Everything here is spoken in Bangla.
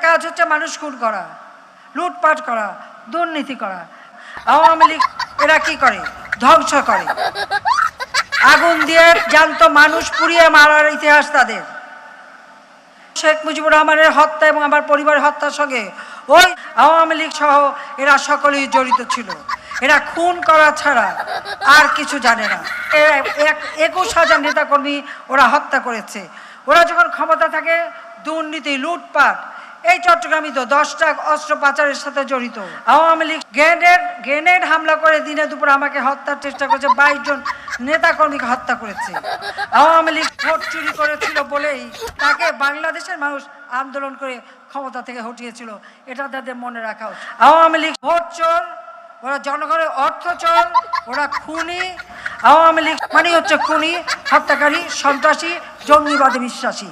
কাজ হচ্ছে মানুষ খুন করা, লুটপাট করা, দুর্নীতি করা। আওয়ামী লীগ এরা কি করে? ধ্বংস করে। আগুন দিয়ে জ্যান্ত মানুষ পুড়িয়ে মারার ইতিহাস তাদের। শেখ মুজিবুর রহমানের হত্যা এবং আমার পরিবারের হত্যার সঙ্গে ওই আওয়ামী লীগ সহ এরা সকলেই জড়িত ছিল। এরা খুন করা ছাড়া আর কিছু জানে না। এক- একুশ হাজার নেতাকর্মী ওরা হত্যা করেছে। ওরা যখন ক্ষমতা থাকে, দুর্নীতি, লুটপাট এই চট্টগ্রামই তো, দশটা অস্ত্র পাচারের সাথে জড়িত। আওয়ামী লীগ গ্রেনেড গ্রেনেড হামলা করে দিনে দুপুর আমাকে হত্যার চেষ্টা করেছে, বাইশ জন নেতাকর্মীকে হত্যা করেছে। আওয়ামী লীগ ভোট চুরি করেছিল বলেই তাকে বাংলাদেশের মানুষ আন্দোলন করে ক্ষমতা থেকে হটিয়েছিল। এটা তাদের মনে রাখা উচিত। আওয়ামী লীগ ভোট চোর, ওরা জনগণের অর্থ চোর, ওরা খুনি। আওয়ামী লীগ মানে হচ্ছে খুনি, হত্যাকারী, সন্ত্রাসী, জঙ্গিবাদে, বিশ্বাসী।